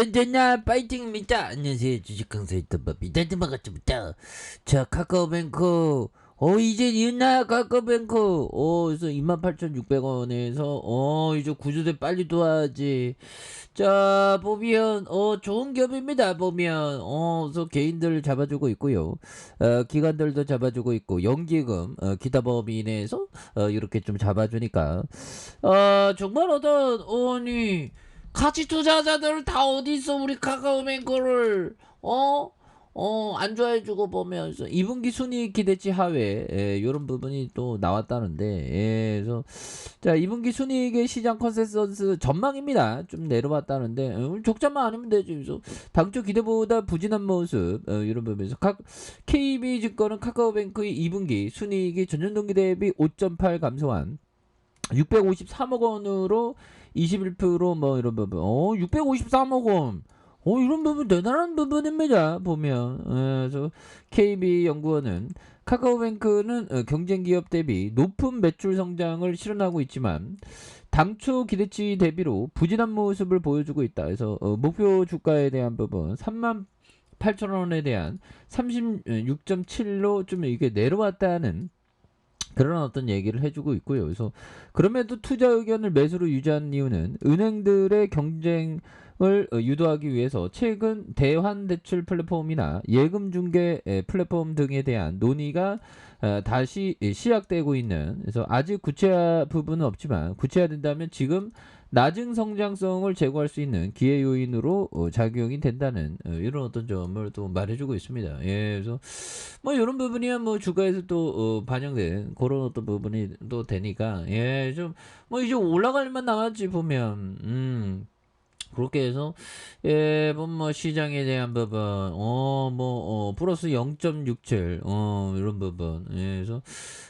전전나 파이팅입니다. 안녕하세요. 주식 강사 이터법이 다드마가쯤부터 자 카카오뱅크. 어 이제 니은나? 카카오뱅크. 어 그래서 28,600원에서 어 이제 구조대 빨리 도와야지. 자 보면 어 좋은 기업입니다 보면 어 그래서 개인들 잡아주고 있고요. 어 기관들도 잡아주고 있고 연기금 어 기타법인에서 어 이렇게 좀 잡아주니까. 어 정말 어떤 어니 가치 투자자들 다 어디 있어 우리 카카오뱅크를 어? 어, 안 좋아해주고 보면서. 2분기 순이익 기대치 하회. 예, 이런 부분이 또 나왔다는데. 예, 그래서 자 2분기 순이익의 시장 컨센서스 전망입니다. 좀 내려왔다는데. 어, 적자만 아니면 되죠 그래서 당초 기대보다 부진한 모습. 어, 이런 부분에서 각 KB증권은 카카오뱅크의 2분기 순이익이 전년 동기 대비 5.8 감소한 653억 원으로 21%뭐 이런 부분. 어, 653억 원. 어, 이런 부분 대단한 부분입니다. 보면. 예, 그래서 KB 연구원은 카카오뱅크는 어, 경쟁 기업 대비 높은 매출 성장을 실현하고 있지만 당초 기대치 대비로 부진한 모습을 보여주고 있다. 그래서 어, 목표 주가에 대한 부분 3만 8천 원에 대한 36.7로 좀 이게 내려왔다는 그런 어떤 얘기를 해주고 있고요. 그래서 그럼에도 투자 의견을 매수로 유지한 이유는 은행들의 경쟁을 어, 유도하기 위해서 최근 대환 대출 플랫폼이나 예금 중개 에, 플랫폼 등에 대한 논의가 어, 다시 시작되고 있는 그래서 아직 구체화 부분은 없지만 구체화된다면 지금 낮은 성장성을 제고할 수 있는 기회 요인으로 어, 작용이 된다는 어, 이런 어떤 점을 또 말해주고 있습니다. 예, 그래서 뭐 이런 부분이야 뭐 주가에서 또 어, 반영된 그런 어떤 부분이 또 되니까 예, 좀 뭐 이제 올라갈 만 남았지 보면 음. 그렇게 해서 예, 뭐 뭐 시장에 대한 부분 어뭐 어, 플러스 0.67 어, 이런 부분. 예, 그래서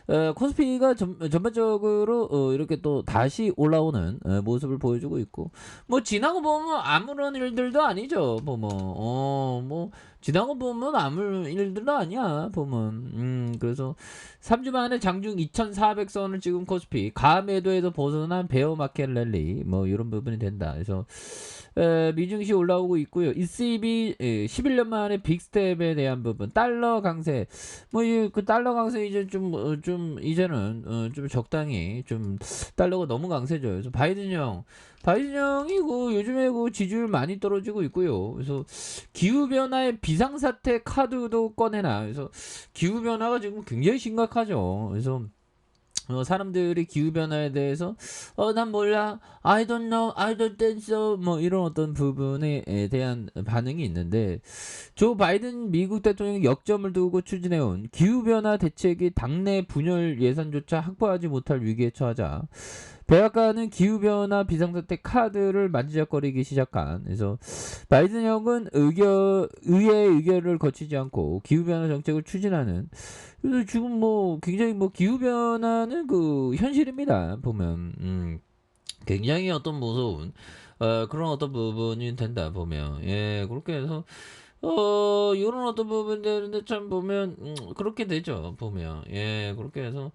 어, 코스피가 전, 전반적으로 어, 이렇게 또 다시 올라오는 어, 모습을 보여주고 있고. 뭐 지나고 보면 아무런 일들도 아니죠. 보면 어뭐 지나고 보면 아무 일들도 아니야 보면 음 그래서 3주 만에 장중 2400선을 찍은 코스피. 가매도에서 벗어난 베어 마켓 랠리. 뭐 이런 부분이 된다. 그래서 에, 미증시 올라오고 있고요. ECB 에, 11년 만에 빅스텝에 대한 부분, 달러 강세, 뭐 그 달러 강세 이제 좀 어, 좀 이제는 어, 좀 적당히 좀 달러가 너무 강세죠. 그래서 바이든 형, 바이든 형이 그 요즘에 그 지지율 많이 떨어지고 있고요. 그래서 기후 변화의 비상 사태 카드도 꺼내나. 그래서 기후 변화가 지금 굉장히 심각하죠. 그래서 어, 사람들이 기후 변화에 대해서 어 난 몰라 I don't know I don't think so 뭐 이런 어떤 부분에 대한 반응이 있는데 조 바이든 미국 대통령이 역점을 두고 추진해온 기후 변화 대책이 당내 분열 예산조차 확보하지 못할 위기에 처하자 백악관은 기후변화 비상사태 카드를 만지작거리기 시작한. 그래서 바이든 형은 의결 의회의 의결을 거치지 않고 기후변화 정책을 추진하는. 그래서 지금 뭐 굉장히 뭐 기후변화는 그 현실입니다 보면. 음. 굉장히 어떤 무서운 어 그런 어떤 부분이 된다 보면. 예 그렇게 해서 어 요런 어떤 부분들인데 참 보면 음, 그렇게 되죠 보면. 예 그렇게 해서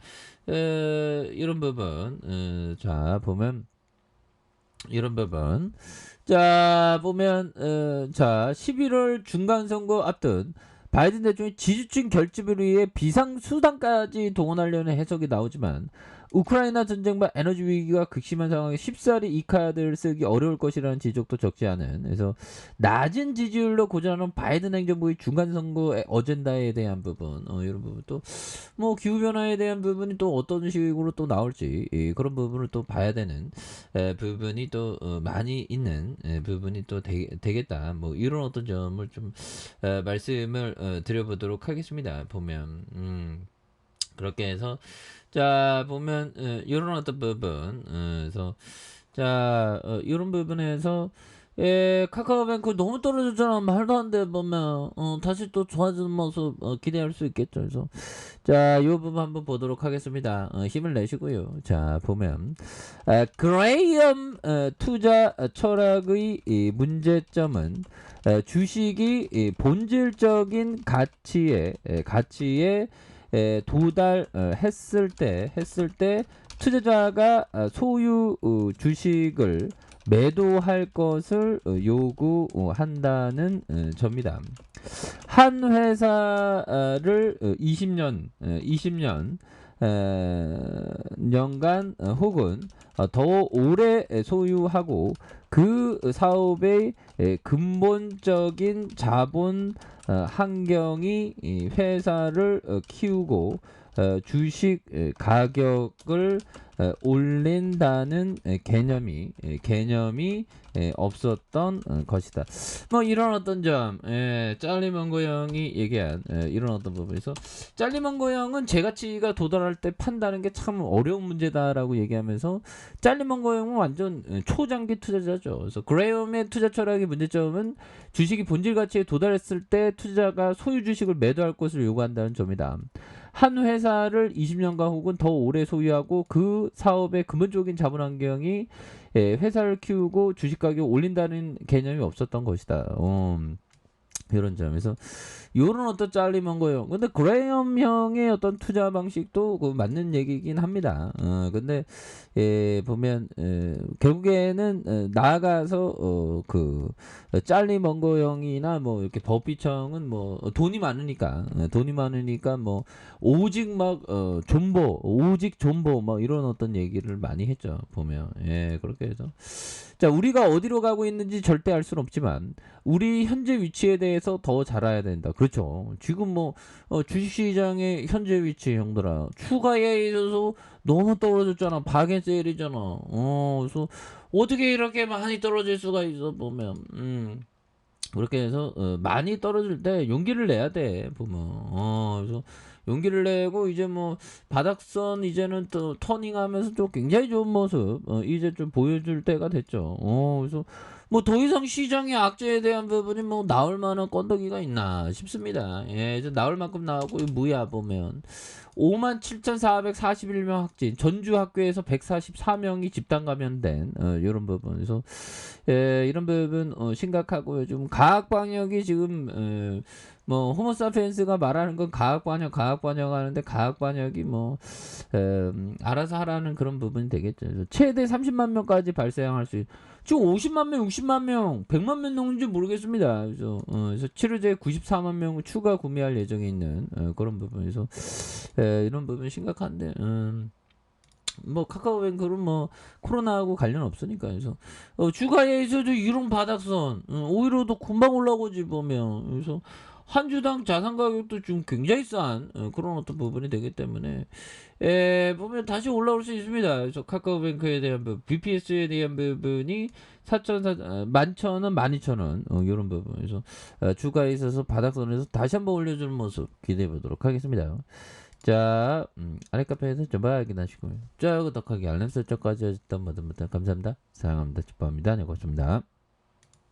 에, 이런 부분 어, 자 보면 이런 부분. 자 보면 어, 자 11월 중간 선거 앞둔 바이든 대통령이 지지층 결집을 위해 비상수단까지 동원하려는 해석이 나오지만 우크라이나 전쟁과 에너지 위기가 극심한 상황에 쉽사리 이 카드를 쓰기 어려울 것이라는 지적도 적지 않은 그래서 낮은 지지율로 고전하는 바이든 행정부의 중간 선거의 어젠다에 대한 부분 어, 이런 부분 또 뭐 기후 변화에 대한 부분이 또 어떤 식으로 또 나올지 예, 그런 부분을 또 봐야 되는 에, 부분이 또 어, 많이 있는 에, 부분이 또 되, 되겠다. 뭐 이런 어떤 점을 좀 에, 말씀을 어, 드려보도록 하겠습니다 보면 음. 그렇게 해서 자 보면 어, 이런 어떤 부분 어, 그래서 자 어, 이런 부분에서 예, 카카오뱅크 너무 떨어졌잖아. 말도 안 돼, 보면. 어, 다시 또 좋아지는 모습, 어, 기대할 수 있겠죠. 그래서. 자, 이 부분 한번 보도록 하겠습니다. 어, 힘을 내시고요. 자, 보면. 아, 그레이엄, 어, 투자 철학의 이 문제점은, 어, 주식이 이 본질적인 가치에, 에, 가치에, 에, 도달했을 때, 했을 때, 투자자가 어, 소유 어, 주식을 매도할 것을 어, 요구한다는 어, 점이다. 한 회사를 어, 20년, 어, 20년 어, 년간 어, 혹은 어, 더 오래 소유하고 그 사업의 에, 근본적인 자본 어, 환경이 이 회사를 어, 키우고 어, 주식 에, 가격을 어, 올린다는 에, 개념이 에, 개념이 에, 없었던 어, 것이다. 뭐 이런 어떤 점, 예, 짤리먼고 형이 얘기한 예, 이런 어떤 부분에서 짤리먼고 형은 제 가치가 도달할 때 판다는 게 참 어려운 문제다라고 얘기하면서 짤리먼고 형은 완전 예, 초장기 투자자죠. 그래서 그레이엄의 투자 철학의 문제점은 주식이 본질 가치에 도달했을 때 투자가 소유 주식을 매도할 것을 요구한다는 점이다. 한 회사를 20년간 혹은 더 오래 소유하고 그 사업의 근본적인 자본 환경이 예, 회사를 키우고 주식 가격 올린다는 개념이 없었던 것이다. 음, 이런 점에서 이런 어떤 짤리먼 거요. 근데 그레이엄 형의 어떤 투자 방식도 그 맞는 얘기긴 합니다. 어, 근데 예, 보면 에, 결국에는 에, 나아가서 어, 그 짤리 먼거 형이나 뭐 이렇게 법비청은 뭐 돈이 많으니까 어, 돈이 많으니까 뭐 오직 막 어, 존버 오직 존버 뭐 이런 어떤 얘기를 많이 했죠 보면 예 그렇게 해서 자 우리가 어디로 가고 있는지 절대 알 수는 없지만 우리 현재 위치에 대해서 더 잘 알아야 된다. 그렇죠? 지금 뭐 어, 주식시장의 현재 위치 형들아. 추가에 있어서 너무 떨어졌잖아. 바겐세일이잖아. 어 그래서 어떻게 이렇게 많이 떨어질 수가 있어 보면. 음. 그렇게 해서 어, 많이 떨어질 때 용기를 내야 돼 보면. 어 그래서 용기를 내고 이제 뭐 바닥선 이제는 또 터닝하면서 좀 굉장히 좋은 모습 어, 이제 좀 보여줄 때가 됐죠. 어 그래서 뭐 더 이상 시장의 악재에 대한 부분이 뭐 나올 만한 건더기가 있나 싶습니다. 예 이제 나올 만큼 나오고 뭐야 보면 57,441명 확진 전주 학교에서 144명이 집단 감염된 어, 이런 부분에서 예, 이런 부분 어, 심각하고요. 좀 과학 방역이 지금 어, 뭐 호모사피엔스가 말하는 건 과학 반역, 과학 반역하는데 과학 반역이 뭐 음, 알아서 하라는 그런 부분이 되겠죠. 최대 30만 명까지 발생할 수 있. 지금 50만 명, 60만 명, 100만 명 넘는지 모르겠습니다. 그래서, 어, 그래서 치료제 94만 명을 추가 구매할 예정에 있는 어, 그런 부분에서 에, 이런 부분 심각한데. 음. 뭐 카카오뱅크는 뭐 코로나하고 관련 없으니까 그래서 어, 주가에서도 이런 바닥선 어, 오히려 더 금방 올라오지 보면 그래서 한 주당 자산 가격도 좀 굉장히 싼 어, 그런 어떤 부분이 되기 때문에 에, 보면 다시 올라올 수 있습니다. 그래서 카카오뱅크에 대한 부분, BPS에 대한 부분이 4,400, 어, 11,000원, 12,000원 어, 이런 부분에서 어, 주가에 있어서 바닥선에서 다시 한번 올려주는 모습 기대해 보도록 하겠습니다. 자, 음, 아래 카페에서 좀 확인하시고요. 자, 구독하기 알람 설정까지 해줬던 모든 분들 감사합니다. 사랑합니다. 축복합니다. 네, 고맙습니다.